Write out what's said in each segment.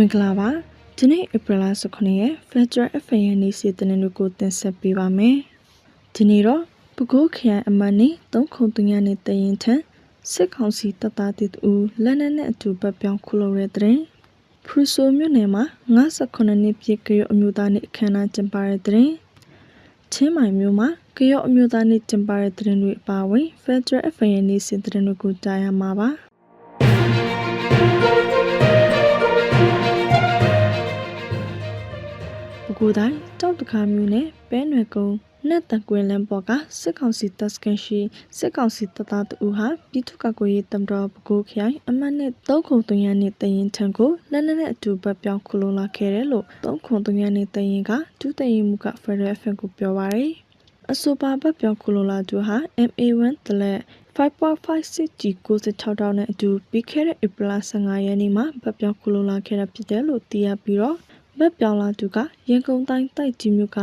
မင်္ဂလာပါဒီနေ့ဧပြီလ19ရက် Federal FM နေ့စီတနင်္ဂနွေကိုတင်ဆက်ပေးပါမယ်ဒီနေ့တော့ပဲခူးခရိုင်အမတ်နေ3ခု3ညနေတရင်ထံစစ်ကောင်စီတပ်သားတီတူလက်နက်နဲ့အတူပတ်ပြောင်းခုလုပ်တဲ့တဲ့ဖရူဆိုမြို့နယ်မှာ58နှစ်ပြည့်ကရော့အမျိုးသားနေ့အခမ်းအနားကျင်းပတဲ့တဲ့ချင်းမိုင်မြို့မှာကရော့အမျိုးသားနေ့ကျင်းပတဲ့တဲ့တွေအပါအဝင် Federal FM နေ့စီတနင်္ဂနွေကိုကြားရမှာပါ ပဲခူးတိုင်းတောက်တခါမြို့နယ်ပဲနွယ်ကုန်းနဲ့တကွင်းလမ်းပေါ်ကစစ်ကောင်စီတပ်စခန်းရှိစစ်ကောင်စီတပ်သားတူဟာပြည်သူ့ကာကွယ်ရေးတမတော်ပဲခူးခရိုင်အမှတ်နဲ့303ရနှစ်တရင်ထံကိုလက်နက်နဲ့အတူပတ်ပြောင်းခလုံးလာခဲ့တယ်လို့303ရနှစ်တရင်ကဒုတရင်မှုက Federal FM ကိုပြောပါရယ်အဆိုပါဘက်ပြောင်းခလိုလာသူဟာ MA1 တလက် 5.56G 96တောင်းနဲ့အတူပြီးခဲ့တဲ့ဧပြီလ15ရက်နေ့မှာဗတ်ပြောင်းခလိုလာခဲ့တာဖြစ်တယ်လို့သိရပြီးတော့ ဗတ်ပြောင်းလာသူကရန်ကုန်တိုင်းတိုက်ကြီးမြို့က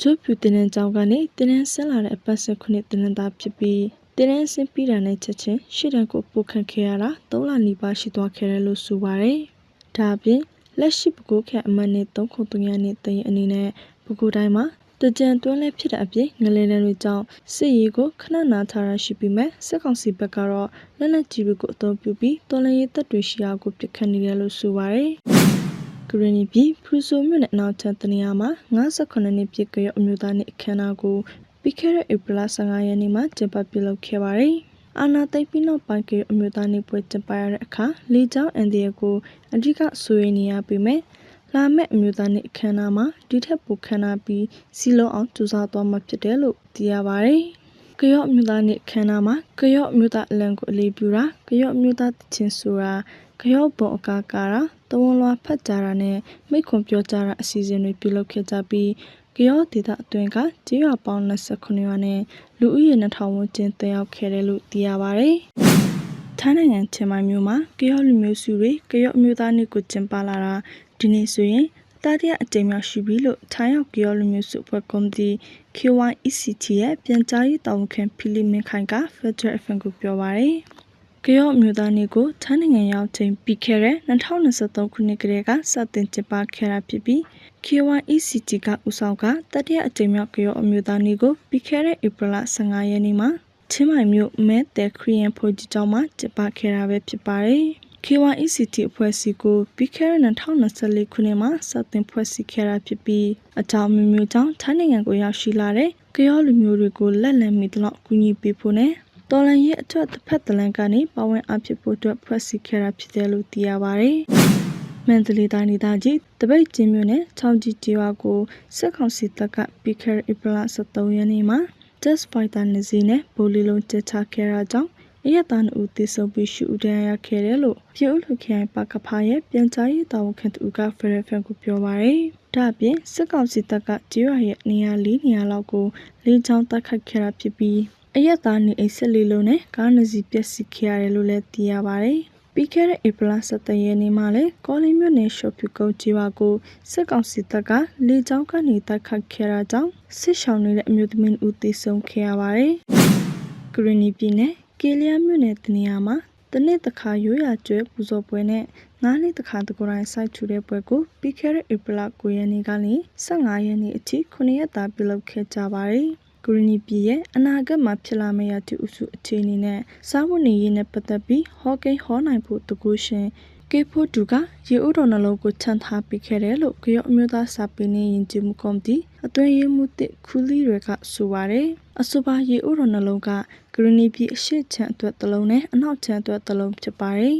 ကျိုးဖြူတင်တဲ့ကျောင်းကနေတင်နန်းဆင်းလာတဲ့အပတ်ဆက်ခုနှစ်တင်နန်းသားဖြစ်ပြီးတင်နန်းဆင်းပြီးတာနဲ့ချက်ချင်းရှေ့တန်းကိုပို့ခန့်ခဲ့ရတာ၃လနီးပါးရှိသွားခဲ့တယ်လို့ဆိုပါတယ်။ဒါအပြင်လက်ရှိပကိုးခန့်အမတ်နဲ့3ခု3ရက်နေ့တရင်အနေနဲ့ပကိုးတိုင်းမှာတကြံတွန်းလဲဖြစ်တဲ့အပြင်ငလင်းလန်းတွေကြောင့်စစ်ရေးကိုခဏနာထားရရှိပြီးမဲ့စစ်ကောင်စီဘက်ကတော့လက်နက်ကြီးတွေကိုအသုံးပြုပြီးတော်လှန်ရေးတပ်တွေရှိရာကိုပစ်ခတ်နေတယ်လို့ဆိုပါတယ်။ ဂရနီပြည်ဖရူဆိုမြို့နယ်အနောက်ချမ်းတနေရာမှာ58နှစ်ပြည့်ကရအမျိုးသားနေ့အခမ်းအနားကိုပြီးခဲ့တဲ့ဧပြီလ15ရက်နေ့မှာကျင်းပပြုလုပ်ခဲ့ပါတယ်။အာနာသိပ်ပြီးနောက်ပိုင်းကအမျိုးသားနေ့ပွဲကျင်းပရတဲ့အခါလေကြောင်းအန်ဒီယကိုအဓိကဆွေးနွေးနေရပြီးမဲ့လာမယ့်အမျိုးသားနေ့အခမ်းအနားမှာဒီထက်ပိုခမ်းနားပြီးစီလုံးအောင်ကြိုးစားသွားမှာဖြစ်တယ်လို့သိရပါတယ်။ ကရော့အမျိုးသားနေ့အခမ်းအနားမှာကရော့အမျိုးသားအလံကိုအလေးပြုတာကရော့အမျိုးသားတခြင်းဆိုတာကရော့ဘုံအကာကာတာတဝန်လွာဖတ်ကြတာနဲ့မိတ်ခွန်ပြောကြတာအစီအစဉ်တွေပြုလုပ်ခဲ့ကြပြီးကရော့ဒေသအတွင်းကကျေးရွာပေါင်း29ရွာနဲ့လူဦးရေ2000ဝန်းကျင်တက်ရောက်ခဲ့တယ်လို့သိရပါတယ်။ထိုင်းနိုင်ငံချင်မိုင်မြို့မှာကရော့လူမျိုးစုတွေကရော့အမျိုးသားနေ့ကိုကျင်းပလာတာဒီနေ့ဆိုရင် တတိယအကြိမ်မြောက်ရှိပြီလို့ထိုင်းရောက်ကြောလူမျိုးစုအဖွဲ့ကော်မတီ KYECT ရဲ့ပြန်ကြားရေးတာဝန်ခံဖီလီမင်ခိုင်က Federal FM ကိုပြောပါရယ်။ကြောမျိုးသားနေ့ကိုထိုင်းနိုင်ငံရောက်ချိန်ပြီးခဲ့တဲ့2023ခုနှစ်ကတည်းကစတင်ကျင်းပခဲ့တာဖြစ်ပြီး KYECT ကဦးဆောင်ကတတိယအကြိမ်မြောက်ကြောအမျိုးသားနေ့ကိုပြီးခဲ့တဲ့ဧပြီလ15ရက်နေ့မှာချင်းမိုင်မြို့မဲတဲခရီးယန်ဖိုဂျီကျောင်းမှာကျင်းပခဲ့တာပဲဖြစ်ပါတယ်။ KYECT အဖွဲ့အစည်းကိုပြီးခဲ့တဲ့2024ခုနှစ်မှာစတင်ဖွဲ့စည်းခဲ့တာဖြစ်ပြီးအကြောင်းမျိုးမျိုးကြောင့်ထိုင်းနိုင်ငံကိုရောက်ရှိလာတဲ့ကရောလူမျိုးတွေကိုလက်လံမီတလောက်ကူညီပေးဖို့နဲ့တော်လန်ရဲ့အတွက်တစ်ဖက်တလန်ကနေပါဝင်အဖြစ်ဖို့အတွက်ဖွဲ့စည်းခဲ့တာဖြစ်တယ်လို့သိရပါတယ်။မန္တလေးတိုင်းဒေသကြီးတပိတ်ကျင်းမြို့နယ်ချောင်းကြီးကျေးရွာကိုစစ်ကောင်စီတပ်ကပြီးခဲ့တဲ့ဧပြီလ23ရက်နေ့မှာ Test Fighter နှစ်စီးနဲ့ဗိုလ်လီလုံးကျချခဲ့တာကြောင့် အရက်သားအုပ်သေဆုံးပြီးရှူဒဏ်ရာခဲ့တယ်လို့ပြည်ဦးလူခိုင်ပါကဖာရဲ့ပြန်ကြားရေးတာဝန်ခံသူကဖရဖန်ကိုပြောပါရယ်။ဒါ့အပြင်စစ်ကောင်စီတပ်ကကျေးရွာရဲ့နေရာ၄နေရာလောက်ကိုလေးချောင်းတိုက်ခတ်ခဲ့တာဖြစ်ပြီးအရက်သားနေအိတ်ဆက်လေးလုံးနဲ့ကားနှစ်စီးပျက်စီးခဲ့ရတယ်လို့လည်းသိရပါရယ်။ပြီးခဲ့တဲ့ဧပြီလ17ရက်နေ့မှာလည်းကောလင်းမြို့နယ်ရှော့ဖြူကုန်းကျေးရွာကိုစစ်ကောင်စီတပ်ကလေကြောင်းကနေတိုက်ခတ်ခဲ့တာကြောင့်စစ်ရှောင်နေတဲ့အမျိုးသမီးဦးသေဆုံးခဲ့ရပါတယ်။ဂရနီပြည်နယ် ကေလျာမြို့နယ်တနေရာမှာတနေ့တစ်ခါ ရိုးရာကျွဲပူဇော်ပွဲနဲ့ ငါးနှစ်တစ်ခါ တကူတိုင်းစိုက်ထူတဲ့ပွဲကို ပြီးခဲ့တဲ့ ဧပြီလ 9 ရက်နေ့ကနေ 15 ရက်နေ့အထိ9ရက်တာ ပြုလုပ်ခဲ့ကြပါတယ်။ဂရနီပြည်ရဲ့ အနာဂတ်မှာဖြစ်လာမယ့် ရာသီဥတုအခြေအနေနဲ့ စားဝတ်နေရေးနဲ့ ပတ်သက်ပြီး ဟောကိန်းဟောနိုင်ဖို့ တကူရှင် ကေဖို့တူကရေဥတော်နှလုံးကိုချန်ထားပေးခဲ့တယ်လို့ကရော့အမျိုးသားစာပေနဲ့ယဉ်ကျေးမှုကော်မတီအတွင်းရေးမှူးတစ်ခူလီတွေကဆိုပါတယ်အဆိုပါရေဥတော်နှလုံးကဂရနီပြည်အရှိချံအတွက်တစ်လုံးနဲ့အနောက်ချံအတွက်တစ်လုံးဖြစ်ပါတယ်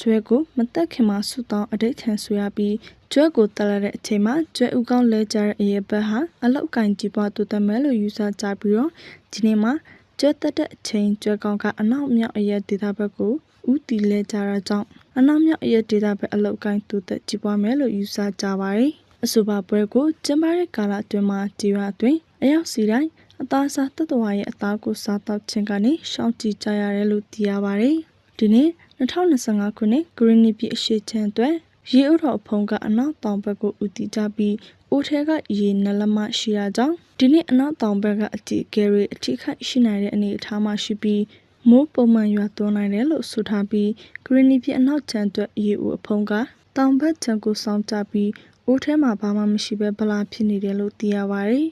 ကျွဲကိုမတက်ခင်မှာဆူတောင်းအဋိဌံဆိုရပြီးကျွဲကိုတက်လာတဲ့အချိန်မှာကျွဲဥကောင်းလဲကြတဲ့အရေးဘက်ဟာအလောက်ကင်ကြီးပွားတူတမဲလို့ယူဆကြပြီးတော့ဒီနေ့မှာကျွဲတက်တဲ့အချိန်ကျွဲကောင်းကအနောက်မြောက်အရက်ဒေသဘက်ကိုဥတီလဲကြတာကြောင့် အနောက်မြောက်အရက်ဒေသဘက်အလောက်ကင်တူတက်ကြီးပွားမယ်လို့ယူဆကြပါတယ်အဆိုပါပွဲကိုကျင်းပတဲ့ကာလအတွင်းမှာဒီရွာအတွင်းအရောက်စီတိုင်းအသားစားတတဝါရဲ့အသားကိုစားတော့ခြင်းကနေရှောင်ကြည့်ကြရတယ်လို့သိရပါတယ်ဒီနေ့2025ခုနှစ်ဂရင်းနီပြည်အရှိချမ်းအတွက်ရေဥတော်ဖုံကအနောက်တောင်ဘက်ကိုဦးတည်ကြပြီးအိုထဲကရေနလမရှိတာကြောင့်ဒီနေ့အနောက်တောင်ဘက်ကအတီကယ်ရီအထိခိုက်ရှိနိုင်တဲ့အနေအထားမှာရှိပြီး မိုးပုံမှန်ရွာသွန်းနိုင်တယ်လို့ဆိုထားပြီးဂရင်းနီပြည်အနောက်ချမ်းအတွက်ရေဦးအဖုံကတောင်ဘက်ခြမ်းကိုစောင်းကြပြီးအိုးထဲမှာဘာမှမရှိပဲဗလာဖြစ်နေတယ်လို့သိရပါတယ်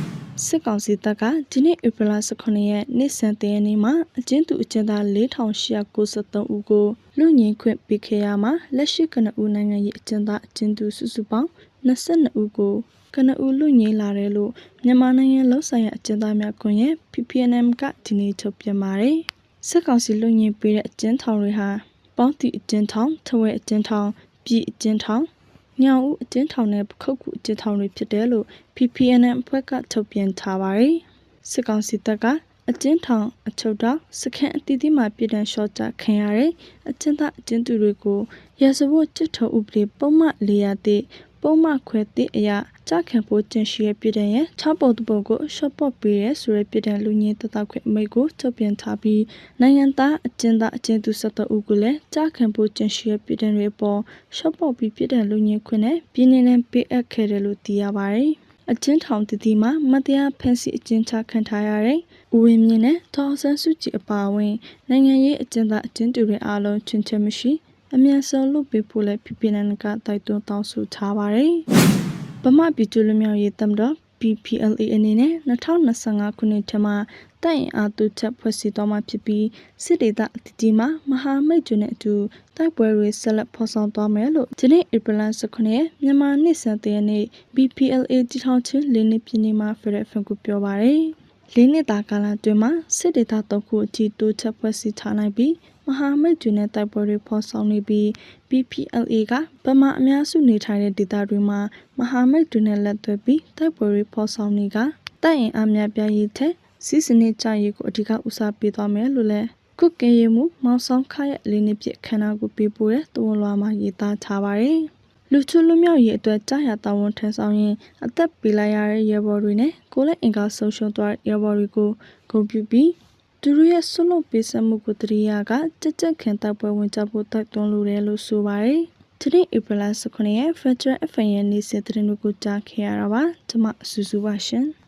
။စစ်ကောင်စီတပ်ကဒီနေ့ဧပြီလ18ရက်နေ့စံတရနေ့မှာအကျဉ်းသူအကျဉ်းသား4893ဦးကိုလူငင်းခွင့်ပေးခဲ့ရမှာလက်ရှိကနဦးနိုင်ငံရေးအကျဉ်းသားအကျဉ်းသူစုစုပေါင်း22ဦးကို ကနဦးလူငင်းလာတယ်လို့မြန်မာနိုင်ငံလုံးဆိုင်ရာအကျဉ်းသားများကွန်ရက် PPNM ကဒီနေ့ထုတ်ပြန်ပါတယ်။စစ်ကောင်စီလူငင်းပေးတဲ့အကျဉ်းထောင်တွေဟာပေါင်းတီအကျဉ်းထောင်ထဝဲအကျဉ်းထောင်ပြည်အကျဉ်းထောင်ညောင်ဦးအကျဉ်းထောင်နဲ့ပခုတ်ကူအကျဉ်းထောင်တွေဖြစ်တယ်လို့ PPNM အဖွဲ့ကထုတ်ပြန်ထားပါတယ်။စစ်ကောင်စီတပ်ကအကျဉ်းထောင်အချုပ်တော်စခန်းအသီးသီးမှာပြည်တံလျှော့ချခံရတဲ့အကျဉ်းသားအကျဉ်းသူတွေကိုရာဇဝတ်ကြစ်ထုံဥပဒေပုံမှန်400တိ ပုံမှန်ခွဲတိအရာကြခံဖို့ကျင့်ရှိရဲ့ပြည်တံရဲ့6ပုံတပုံကိုရှော့ပေါ့ပေးရဲဆိုတဲ့ပြည်တံလူငင်းတတောက်ခွင့်အမိတ်ကိုထုတ်ပြန်ထားပြီးနိုင်ငံသားအကျဉ်းသားအကျဉ်းသူ73ဦးကိုလည်းကြခံဖို့ကျင့်ရှိရဲ့ပြည်တံတွေပေါ်ရှော့ပေါ့ပြီးပြည်တံလူငင်းခွင့်နဲ့ပြည်နေနဲ့ပေးအပ်ခဲ့တယ်လို့သိရပါတယ်။အကျဉ်းထောင်တည်တည်မှာမတရားဖန်ဆီးအကျဉ်းချခံထားရတဲ့ဦးဝင်းမြင့်နဲ့ထောင်ဆန်းစုကြည်အပါအဝင်နိုင်ငံရေးအကျဉ်းသားအကျဉ်းသူတွေအားလုံးချွင်းချက်မရှိ အမြန်ဆုံးလုပ်ပေးဖို့လည်းပြည်ပနိုင်ငံကတိုက်တွန်းတောင်းဆိုထားပါတယ်။ဗမာပြည်သူလူမျိုးရေးတမတော် PPLA အနေနဲ့2025ခုနှစ်ထမှာတိုက်ရင်အားသူချက်ဖွဲ့စည်းသွားမှာဖြစ်ပြီးစစ်ဒေသအသီးသီးမှာမဟာမိတ်တွေနဲ့အတူတိုက်ပွဲတွေဆက်လက်ဖော်ဆောင်သွားမယ်လို့ဒီနေ့ဧပြီလ19ရက်မြန်မာနှစ်စံတရနေ့ BPLA တည်ထောင်ခြင်း၄နှစ်ပြည့်နေ့မှာဖရက်ဖန်ကိုပြောပါရယ် လေးနှစ်တာကာလအတွင်းမှာစစ်ဒေသသုံးခုအထိတိုးချက်ဖွဲ့စည်းထားနိုင်ပြီးမဟာမိတ်တွေနဲ့တိုက်ပွဲတွေဖော်ဆောင်နေပြီး PPLA ကဗမာအများစုနေထိုင်တဲ့ဒေသတွေမှာမဟာမိတ်တွေနဲ့လက်တွဲပြီးတိုက်ပွဲတွေဖော်ဆောင်နေကတိုက်ရင်အများပြားရေးထက်စီးစနစ်ကြရေးကိုအဓိကဦးစားပေးသွားမယ်လို့လည်းကုတ်ကဲရမှုမောင်ဆောင်ခရဲ့လေးနှစ်ပြည့်ခန္ဓာကိုပေးပို့တဲ့သွန်လွှာမှာရေးသားထားပါတယ်။ လူချုလူမျိုးရဲ့အတွက်ကြာရတာဝန်ထမ်းဆောင်ရင်အသက်ပေးလိုက်ရတဲ့ရဲဘော်တွေနဲ့ကိုယ်လက်အင်္ဂါဆုံးရှုံးသွားတဲ့ရဲဘော်တွေကိုဂုဏ်ပြုပြီးသူတို့ရဲ့ဆွလို့ပေးဆက်မှုကိုတရိယာကကြက်ကြက်ခင်တပ်ပွဲဝင်ကြဖို့တိုက်တွန်းလိုတယ်လို့ဆိုပါတယ်။ဒီနေ့ဧပြီလ19ရက် Federal FN ရဲ့နေ့စဉ်သတင်းတွေကိုကြားခဲ့ရတာပါ။ကျွန်မဆူဆူပါရှင်။